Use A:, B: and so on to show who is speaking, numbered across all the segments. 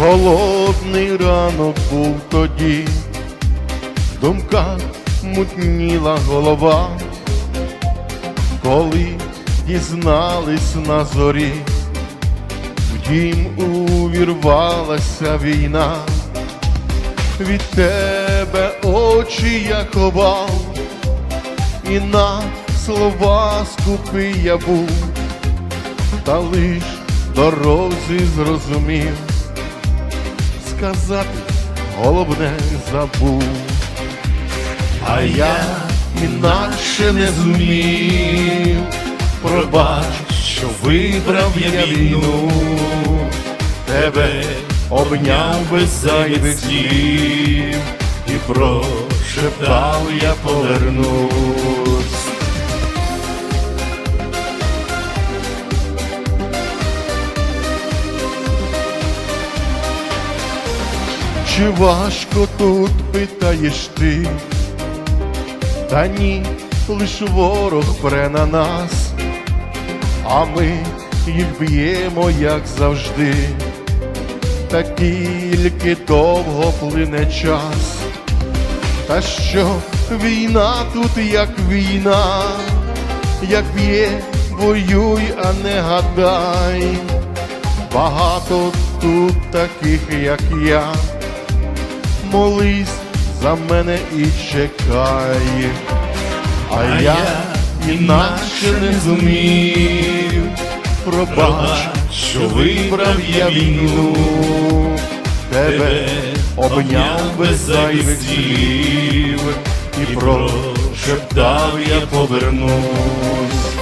A: Голодний ранок був тоді, в думках мутніла голова, коли дізнались на зорі, в дім увірвалася війна, від тебе очі я ховав, і на слова скупий я був, та лиш дорозі зрозумів сказати, головне забув. А я інакше не зумів, пробач, що вибрав я війну, тебе обняв без зайвих слів і прошептав я повернусь. Чи важко тут питаєш ти? Та ні, лиш ворог пре на нас, а ми їх б'ємо, як завжди, та тільки довго плине час, та що війна тут як війна, як б'є, воюй, а не гадай, багато тут таких, як я молись за мене і чекай, а я інакше не зумів, пробач, що вибрав я війну, тебе обняв без зайвих слів. і прошептав я повернусь.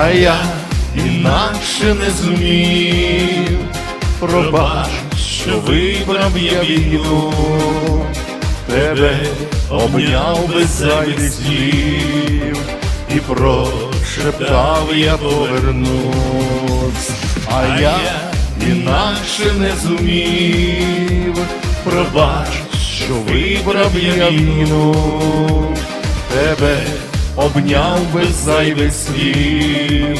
A: А я інакше не зумів, пробач, що вибрав я війну, тебе обняв без зайвих слів. І прошептав я повернусь, а я інакше не зумів, пробач, що вибрав я війну, тебе обняв без зайвих слів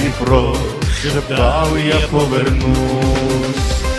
A: і прошептав я повернусь.